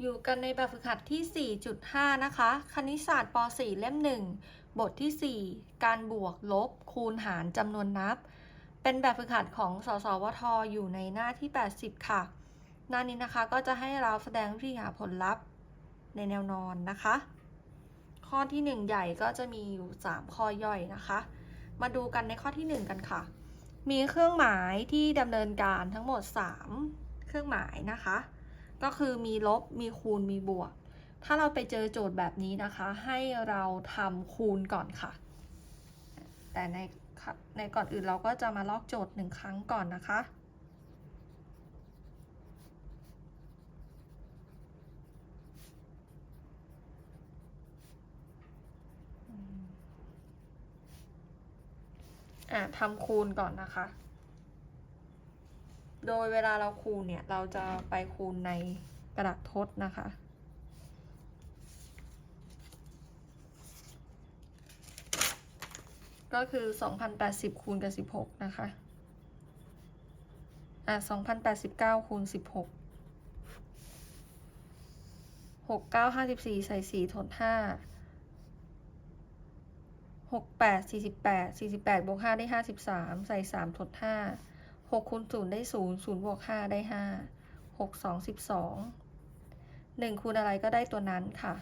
อยู่กันในแบบฝึกหัดที่ 4.5 นะคะ คณิตศาสตร์ป .4 เล่ม 1 บทที่ 4 การบวกลบคูณหารจำนวนนับ เป็นแบบฝึกหัดของสสวทอยู่ในหน้าที่ 80 ค่ะ หน้านี้นะคะก็จะให้เราแสดงวิธีหาผลลัพธ์ในแนวนอนนะคะ ข้อที่ 1 ใหญ่ก็จะมีอยู่ 3 ข้อย่อยนะคะ มาดูกันในข้อที่ 1 กันค่ะ มีเครื่องหมายที่ดำเนินการทั้งหมด 3 เครื่องหมายนะคะ ก็คือมีลบมีคูณมีบวก ถ้าเราไปเจอโจทย์แบบนี้นะคะ ให้เราทำคูณก่อนค่ะ แต่ในในก่อนอื่นเราก็จะมาลอกโจทย์หนึ่งครั้งก่อนนะคะอะทำคูณก่อนนะคะ โดยเวลาเราคูณเนี่ย เราจะไปคูณในกระดาษทดนะคะ ก็คือ 2,080 คูณกับ 16 นะคะ อะ2,089 คูณ 16 6 9 54 ใส่ 4 ทด5 6 8 48 48บวก5ได้53ใส่3ทด 5 6คูณ0ได้0 0บวก5ได้5 6 2 12 1คูณอะไรก็ได้ตัวนั้นค่ะ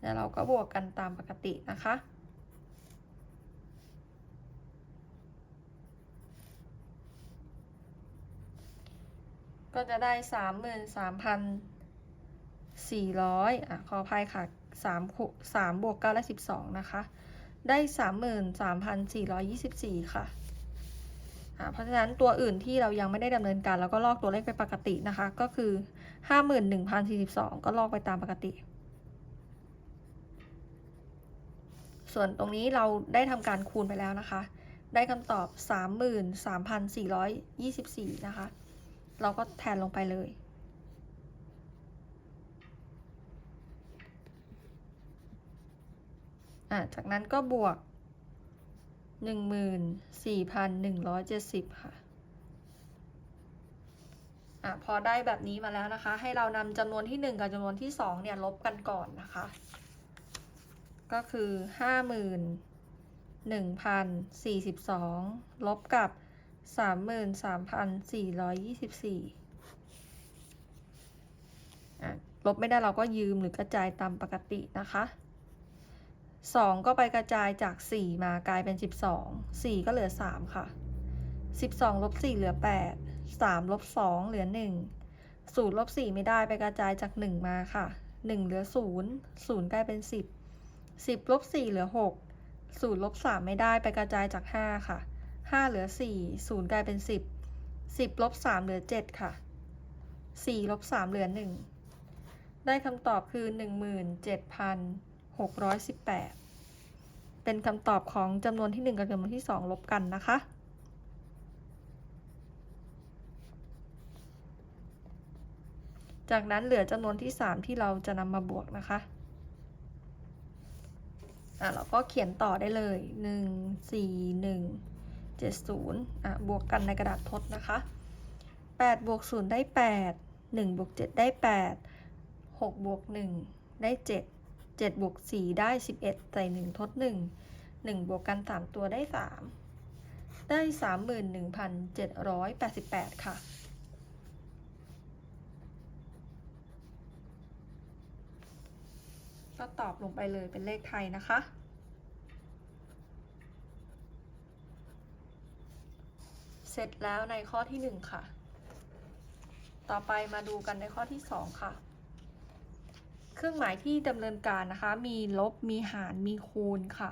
แล้วเราก็บวกกันตามปกตินะคะก็จะได้33,400อะขออภัยค่ะ3คู3บวก9และ12นะคะ ได้33,424ค่ะอะเพราะฉะนั้นตัวอื่นที่เรายังไม่ได้ดำเนินการเราก็ลอกตัวเลขไปปกตินะคะ ก็คือ51,042ก็ลอกไปตามปกติ ส่วนตรงนี้เราได้ทำการคูณไปแล้วนะคะ ได้คำตอบ33,424นะคะ เราก็แทนลงไปเลย อะจากนั้นก็บวก 14,170 ค่ะอะพอได้แบบนี้มาแล้วนะคะ ให้เรานำจำนวนที่ 1 กับจำนวนที่ 2 เนี่ย ลบกันก่อนนะคะ ก็คือ 51,042 ลบกับ 33,424อะลบไม่ได้เราก็ยืมหรือกระจายตามปกตินะคะ 2 ก็ไปกระจายจาก 4 มากลายเป็น 12 4 ก็เหลือ 3 ค่ะ 12ลบ4เหลือ 8 3ลบ2เหลือ 1 0ลบ4ไม่ได้ไปกระจายจาก 1 มาค่ะ 1 เหลือ 0 0 กลายเป็น 10 10ลบ4เหลือ 6 0ลบ3ไม่ได้ไปกระจายจาก 5 ค่ะ 5 เหลือ 4 0 กลายเป็น 10 10ลบ3เหลือ 7 ค่ะ 4 ลบ3เหลือ 1 ได้คำตอบคือ 618 เป็นคำตอบของจำนวนที่ 1 กับจำนวนที่ 2 ลบกันนะคะ จากนั้นเหลือจำนวนที่ 3 ที่เราจะนำมาบวกนะคะอะเราก็เขียนต่อได้เลย 1 4 1 7 0อะบวกกันในกระดาษทดนะคะ 8 บวก 0 ได้ 8 1 บวก 7 ได้ 8 6 บวก 1 ได้ 7 7บวก4ได้ 11 ใส่ 1 ทด 1 1 บวกกัน 3 ตัวได้ 3 ได้ 31,788 ค่ะ ก็ตอบลงไปเลยเป็นเลขไทยนะคะ เสร็จแล้วในข้อที่ 1 ค่ะ ต่อไปมาดูกันในข้อที่ 2 ค่ะ เครื่องหมายที่ดำเนินการนะคะ มีลบ มีหาร มีคูณค่ะ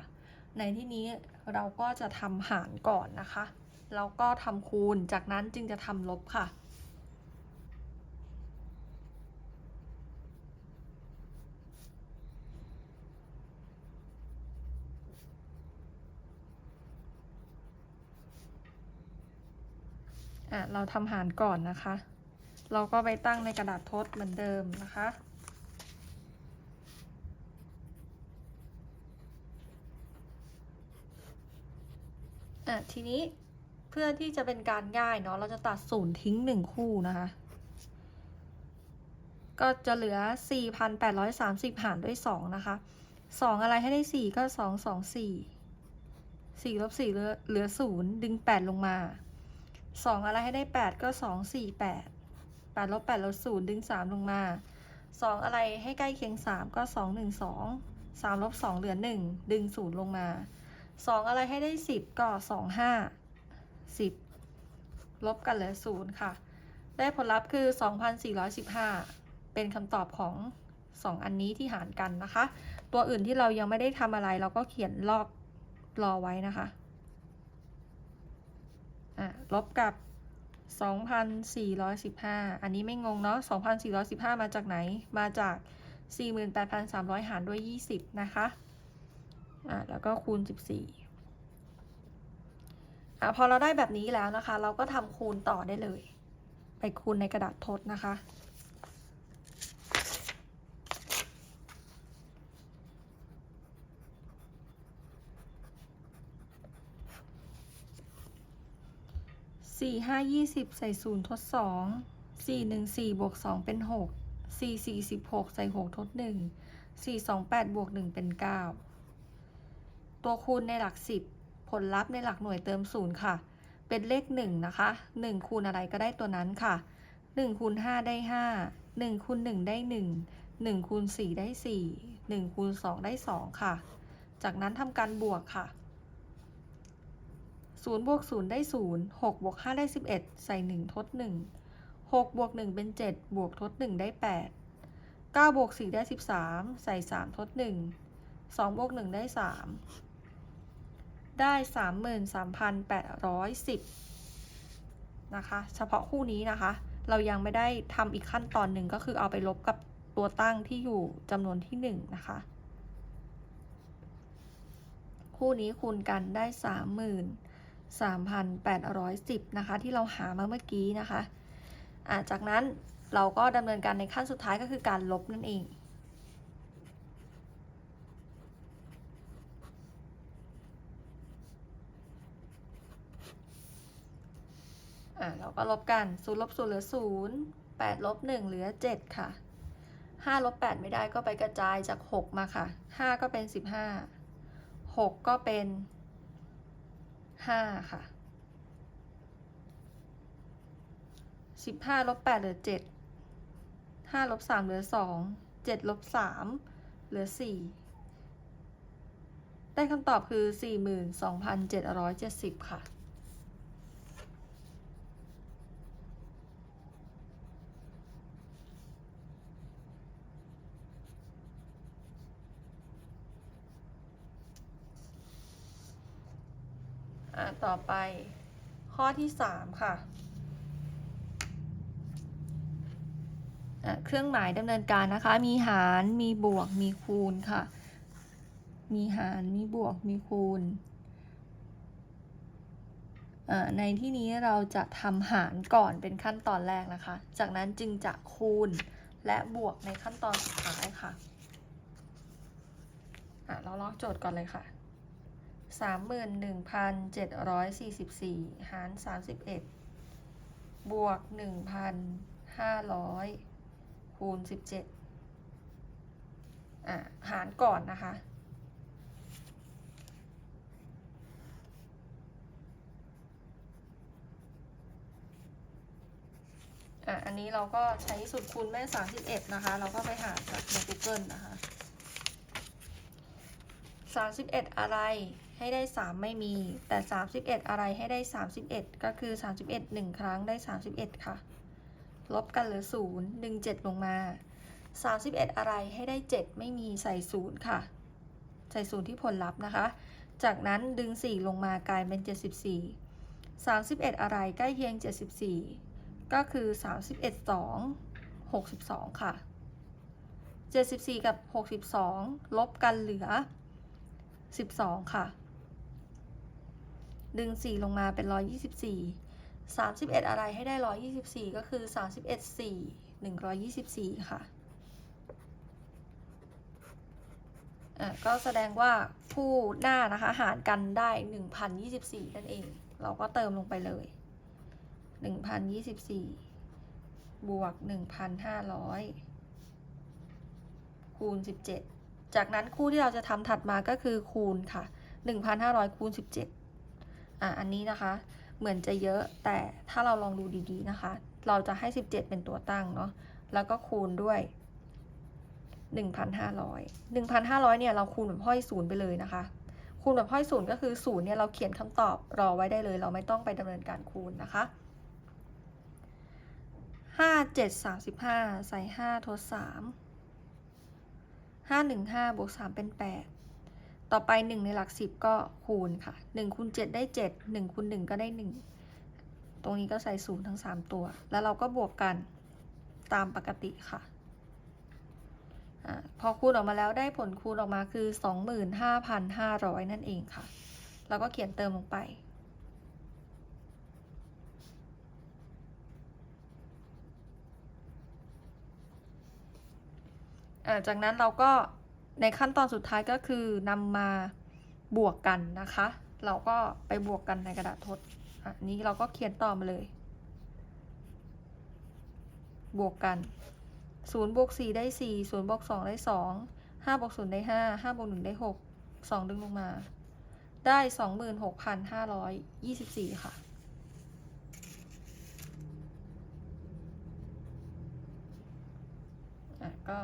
ในที่นี้เราก็จะทำหารก่อนนะคะ แล้วก็ทำคูณ จากนั้นจึงจะทำลบค่ะอะเราทำหารก่อนนะคะ เราก็ไปตั้งในกระดาษทดเหมือนเดิมนะคะ อะทีนี้เพื่อที่จะเป็นการง่ายเนาะเราจะตัดศูนย์ทิ้งหนึ่งคู่นะคะ ก็จะเหลือ 4,830 หารด้วย 2 นะคะ 2 อะไรให้ได้ 4 ก็ 2 2 4 4ลบ4เหลือเหลือ 0 ดึง 8 ลงมา 2 อะไรให้ได้ 8 ก็ 2 4 8 8ลบ8ลบ0ดึง 3 ลงมา 2 อะไรให้ใกล้เคียง 3 ก็ 2 1 2 3ลบ2เหลือ 1 ดึง 0 ลงมา 2องอะไรให้ได้10ก็2 5 10ลบกันเหลือ0ค่ะ ได้ผลลัพธ์คือ 2,415 เป็นคำตอบของ 2 อันนี้ที่หารกันนะคะ ตัวอื่นที่เรายังไม่ได้ทำอะไร เราก็เขียนลอกรอไว้นะคะะลบกับ 2,415 อันนี้ไม่งงเนาะ 2,415 มาจากไหน มาจาก 48,300 หารด้วย 20 นะคะ อะแล้วก็คูณ 14อะพอเราได้แบบนี้แล้วนะคะ เราก็ทำคูณต่อได้เลย ไปคูณในกระดาษทดนะคะสี่ห้ายี่สิบใส่ศูนย์ทดสองสี่หนึ่งสี่บวกสองเป็นหกสี่สี่สิบหกใส่หกทดหนึ่งสี่สองแปดบวกหนึ่งเป็นเก้า ตัวคูณในหลักสิบผลลัพธ์ในหลักหน่วยเติมศูนย์ค่ะ เป็นเลขหนึ่งนะคะหนึ่งคูณอะไรก็ได้ตัวนั้นค่ะหนึ่งคูณห้าได้ห้าหนึ่งคูณหนึ่งได้หนึ่งหนึ่งคูณสี่ได้สี่หนึ่งคูณสองได้สองค่ะ จากนั้นทำการบวกค่ะศูนย์บวกศูนย์ได้ศูนย์หกบวกห้าได้สิบเอ็ดใส่หนึ่งทดหนึ่งหกบวกหนึ่งเป็นเจ็ดบวกทดหนึ่งได้แปดเก้าบวกสี่ได้สิบสามใส่สามทดหนึ่งสองบวกหนึ่งได้สาม ได้สามหมื่นสามพันแปดร้อยสิบนะคะ เฉพาะคู่นี้นะคะ เรายังไม่ได้ทำอีกขั้นตอนหนึ่งก็คือเอาไปลบกับตัวตั้งที่อยู่จำนวนที่หนึ่งนะคะ คู่นี้คูณกันได้สามหมื่น3,810 นะคะ ที่เราหามาเมื่อกี้นะคะะจากนั้นเราก็ดำเนินการในขั้นสุดท้ายก็คือการลบนั่นเอง อะเราก็ลบกัน0ลบ0เหลือ0 8ลบ1เหลือ7ค่ะ5ลบ8ไม่ได้ก็ไปกระจายจาก6มาค่ะ5ก็เป็น15 6ก็เป็นห้าค่ะสิบห้าลบแปดเหลือเจ็ดห้าลบสามเหลือสองเจ็ดลบสามเหลือสี่ได้คำตอบคือสี่หมื่นสองพันเจ็ดร้อยเจ็ดสิบค่ะ อะต่อไปข้อที่สามค่ะะเครื่องหมายดำเนินการนะคะ มีหาร มีบวก มีคูณค่ะ มีหาร มีบวก มีคูณ ในที่นี้เราจะทำหารก่อนเป็นขั้นตอนแรกนะคะ จากนั้นจึงจะคูณและบวกในขั้นตอนสุดท้ายค่ะะเราลอกโจทย์ก่อนเลยค่ะ สามหมื่นหนึ่งพันเจ็ดร้อยสี่สิบสี่หารสามสิบเอ็ดบวกหนึ่งพันห้าร้อยคูณสิบเจ็ดอะ หารก่อนนะคะ อะ อันนี้เราก็ใช้สูตรคูณแม่สามสิบเอ็ดนะคะ เราก็ไปหาจากใน Google นะคะสามสิบเอ็ดอะไร ให้ได้สามไม่มี แต่สามสิบเอ็ดอะไรให้ได้สามสิบเอ็ดก็คือสามสิบเอ็ดหนึ่งครั้งได้สามสิบเอ็ดค่ะ ลบกันเหลือศูนย์ดึงเจ็ดลงมาสามสิบเอ็ดอะไรให้ได้เจ็ดไม่มีใส่ศูนย์ค่ะ ใส่ศูนย์ที่ผลลัพธ์นะคะ จากนั้นดึงสี่ลงมากลายเป็นเจ็ดสิบสี่สามสิบเอ็ดอะไรใกล้เคียงเจ็ดสิบสี่ก็คือสามสิบเอ็ดสองหกสิบสองค่ะเจ็ดสิบสี่กับหกสิบสองลบกันเหลือสิบสองค่ะ ดึงสี่ลงมาเป็นร้อยยี่สิบสี่สามสิบเอ็ดอะไรให้ได้ร้อยยี่สิบสี่ก็คือสามสิบเอ็ดสี่หนึ่งร้อยยี่สิบสี่ค่ะอะก็แสดงว่าคู่หน้านะคะหารกันได้หนึ่งพันยี่สิบสี่นั่นเอง เราก็เติมลงไปเลยหนึ่งพันยี่สิบสี่บวกหนึ่งพันห้าร้อยคูณสิบเจ็ดจากนั้นคู่ที่เราจะทำถัดมาก็คือคูณค่ะหนึ่งพันห้าร้อยคูณสิบเจ็ด อะอันนี้นะคะเหมือนจะเยอะแต่ถ้าเราลองดูดีๆนะคะ เราจะให้ 17 เป็นตัวตั้งเนาะแล้วก็คูณด้วย 1,500 1,500เนี่ยเราคูณแบบห้อยศูนย์ไปเลยนะคะ คูณแบบห้อยศูนย์ก็คือศูนย์เนี่ยเราเขียนคำตอบรอไว้ได้เลย เราไม่ต้องไปดำเนินการคูณนะคะ 5 7 35 ใส่ 5 ทด 3 5 1 5บวก3เป็น 8 ต่อไป 1 ในหลัก 10 ก็คูณค่ะ1คูณ7 ได้ 7 1คูณ1ก็ได้ 1 ตรงนี้ก็ใส่ศูนย์ทั้ง 3 ตัว แล้วเราก็บวกกันตามปกติค่ะอพอคูณออกมาแล้วได้ผลคูณออกมาคือ 25,500 นั่นเองค่ะ แล้วก็เขียนเติมลงไป จากนั้นเราก็ ในขั้นตอนสุดท้ายก็คือนำมาบวกกันนะคะ เราก็ไปบวกกันในกระดาษทดอันนี้เราก็เขียนต่อมาเลย บวกกันศูนย์บวกสี่ได้สี่ศูนย์บวกสองได้สองห้าบวกศูนย์ได้ห้าห้าบวกหนึ่งได้หกสองดึงลงมา ได้สองหมื่นหกพันห้าร้อยยี่สิบสี่ค่ะอะ ก็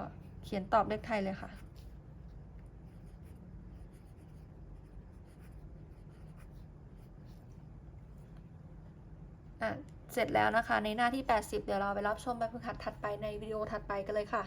เขียนตอบเลขไทยเลยค่ะ อะ เสร็จแล้วนะคะ ในหน้าที่ 80 เดี๋ยวเราไปรับชมแบบฝึกหัดถัดไปในวิดีโอถัดไปกันเลยค่ะ